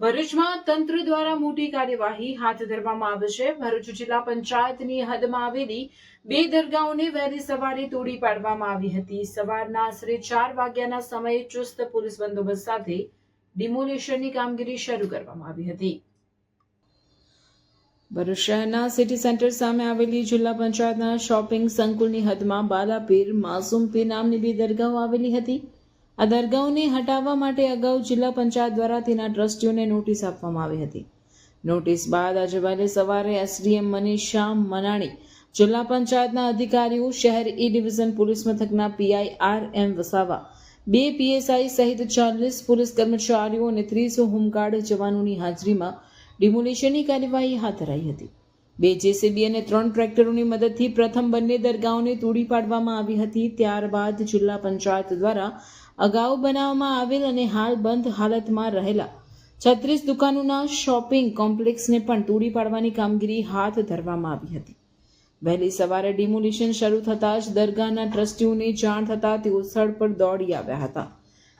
ભરૂચમાં તંત્ર દ્વારા મોટી કાર્યવાહી હાથ ધરવામાં આવશે ભરૂચ જિલ્લા પંચાયતની હદમાં આવેલી બે દરગાહોને વહેલી સવારે તોડી પાડવામાં આવી હતી. સવારના આશરે ચાર વાગ્યાના સમયે ચુસ્ત પોલીસ બંદોબસ્ત સાથે ડિમોલેશનની કામગીરી શરૂ કરવામાં આવી હતી. ભરૂચ શહેરના સિટી સેન્ટર સામે આવેલી જિલ્લા પંચાયતના શોપિંગ સંકુલની હદમાં બાલાપીર માસુમ પીર નામની બે દરગાહો આવેલી હતી. આ દરગાહોને હટાવવા માટે અગાઉ જિલ્લા પંચાયત દ્વારા તેના ટ્રસ્ટીઓને નોટિસ આપવામાં આવી હતી. નોટિસ બાદ આજે વહેલી સવારે એસડીએમ મનીષ શ્યામ મનાણી, જિલ્લા પંચાયતના અધિકારીઓ, શહેર ઈ ડિવિઝન પોલીસ મથકના પીઆઈ આર એમ વસાવા, બે પીએસઆઈ સહિત ચાલીસ પોલીસ કર્મચારીઓ અને ત્રીસ હોમગાર્ડ જવાનોની હાજરીમાં ડિમોલિશનની કાર્યવાહી હાથ ધરાઈ હતી. બે જેસીબી અને ત્રણ ટ્રેક્ટરોની મદદથી પ્રથમ બંને દરગાહોને તોડી પાડવામાં આવી હતી. ત્યારબાદ જિલ્લા પંચાયત દ્વારા અગાઉ બનાવવામાં આવેલ અને હાલ બંધ હાલતમાં રહેલા છત્રીસ દુકાનોના શોપિંગ કોમ્પ્લેક્સને પણ તોડી પાડવાની કામગીરી હાથ ધરવામાં આવી હતી. વહેલી સવારે ડિમોલિશન શરૂ થતાં જ દરગાહના ટ્રસ્ટીઓને જાણ થતાં તેઓ સ્થળ પર દોડી આવ્યા હતા.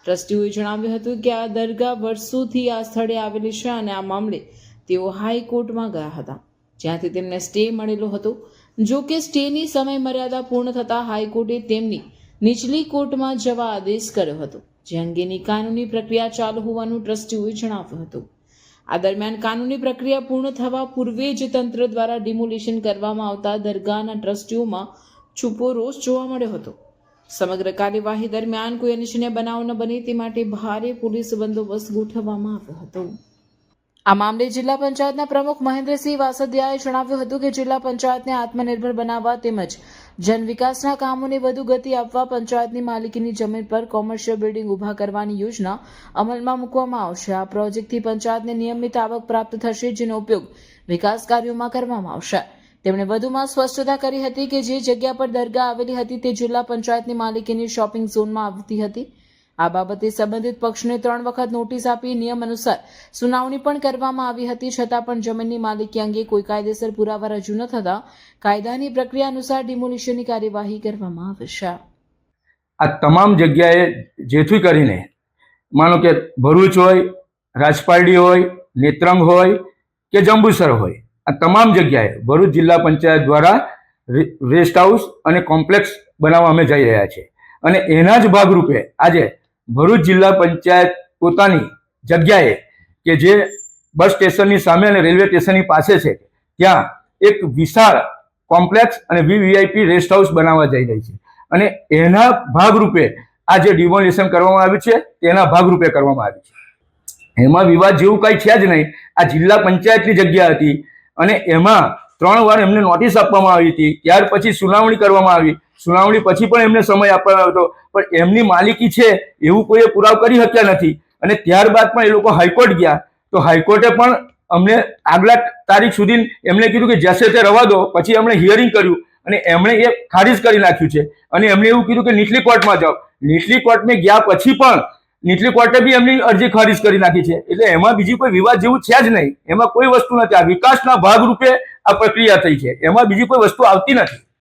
ટ્રસ્ટીઓએ જણાવ્યું હતું કે આ દરગાહ વર્ષોથી આ સ્થળે આવેલી છે અને આ મામલે તેઓ હાઈકોર્ટમાં ગયા હતા. જ્યાંથી તેમને સ્ટે મળેલો હતો. જો કે સ્ટેની સમય મર્યાદા પૂર્ણ થતાં હાઈકોર્ટે તેમની નીચલી કોર્ટમાં જવા આદેશ કર્યો હતો, જે અંગેની કાનૂની પ્રક્રિયા ચાલુ હોવાનું ટ્રસ્ટીઓએ જણાવ્યું હતું. આ દરમિયાન કાનૂની પ્રક્રિયા પૂર્ણ થવા પૂર્વે જ તંત્ર દ્વારા ડિમોલિશન કરવામાં આવતા દરગાહના ટ્રસ્ટીઓમાં છુપો રોષ જોવા મળ્યો હતો. સમગ્ર કાર્યવાહી દરમિયાન કોઈ અનિચ્છનીય બનાવ ન બને તે માટે ભારે પોલીસ બંદોબસ્ત ગોઠવવામાં આવ્યો હતો. આ મામલે જિલ્લા પંચાયતના પ્રમુખ મહેન્દ્રસિંહ વાસદિયાએ જણાવ્યું હતું કે જિલ્લા પંચાયતને આત્મનિર્ભર બનાવવા તેમજ જન વિકાસના કામોને વધુ ગતિ આપવા પંચાયતની માલિકીની જમીન પર કોમર્શિયલ બિલ્ડિંગ ઊભા કરવાની યોજના અમલમાં મૂકવામાં આવશે. આ પ્રોજેક્ટથી પંચાયતને નિયમિત આવક પ્રાપ્ત થશે, જેનો ઉપયોગ વિકાસ કાર્યોમાં કરવામાં આવશે. તેમણે વધુમાં સ્પષ્ટતા કરી હતી કે જે જગ્યા પર દરગાહ આવેલી હતી તે જિલ્લા પંચાયતની માલિકીની શોપિંગ ઝોનમાં આવતી હતી. આ બાબતે સંબંધિત પક્ષને ત્રણ વખત નોટિસ આપી નિયમ અનુસાર સુનાવણી પણ કરવામાં આવી હતી. છતાં પણ જમીનની માલિકી અંગે કોઈ કાયદેસર પુરાવા રજૂ ન થતા કાયદાની પ્રક્રિયા અનુસાર ડિમોલિશનની કાર્યવાહી કરવામાં આવશે આ તમામ જગ્યાએ જેથી કરીને માનો કે ભરૂચ હોય, રાજપારડી હોય, નેત્રંગ હોય કે જંબુસર હોય, આ તમામ જગ્યાએ ભરૂચ જિલ્લા પંચાયત દ્વારા રેસ્ટ હાઉસ અને કોમ્પ્લેક્સ બનાવવા અમે જઈ રહ્યા છે અને એના જ ભાગરૂપે આજે ભરૂચ જિલ્લા પંચાયત પોતાની જગ્યાએ કે જે બસ સ્ટેશનની સામે અને રેલવે સ્ટેશનની પાસે છે, ત્યાં એક વિશાળ કોમ્પ્લેક્સ અને વીવીઆઈપી રેસ્ટ હાઉસ બનાવવા જઈ રહી છે. અને એના ભાગરૂપે આ જે ડિમોલિશન કરવામાં આવ્યું છે, તેના ભાગરૂપે કરવામાં આવ્યું છે. એમાં વિવાદ જેવું કંઈ છે જ નહીં. આ જિલ્લા પંચાયતની જગ્યા હતી અને એમાં ત્રણ વાર એમને નોટિસ આપવામાં આવી હતી. ત્યાર પછી સુનાવણી કરવામાં આવી. સુનાવણી પછી પણ એમને સમય આપવામાં હતો. પણ એમની માલિકી છે એવું કોઈએ પુરાવ કરી શક્યા નથી. અને ત્યારબાદ પણ એ લોકો હાઈકોર્ટ ગયા. તો હાઈકોર્ટે પણ અમને આગલા તારીખ સુધી એમને કીધું કે જશે તે રવા દો. પછી એમણે હિયરિંગ કર્યું. અને એમણે એ ખારીજ કરી નાખ્યું છે. અને એમણે એવું કીધું કે નીચલી કોર્ટમાં જાઓ. નીચલી કોર્ટમાં ગયા પછી પણ નીચલી કોર્ટે બી એમની અરજી ખારીજ કરી નાખી છે. એટલે એમાં બીજી કોઈ વિવાદ જેવું છે જ નહીં. એમાં કોઈ વસ્તુ નથી. આ વિકાસના ભાગરૂપે આ પ્રક્રિયા થઈ છે. એમાં બીજી કોઈ વસ્તુ આવતી નથી.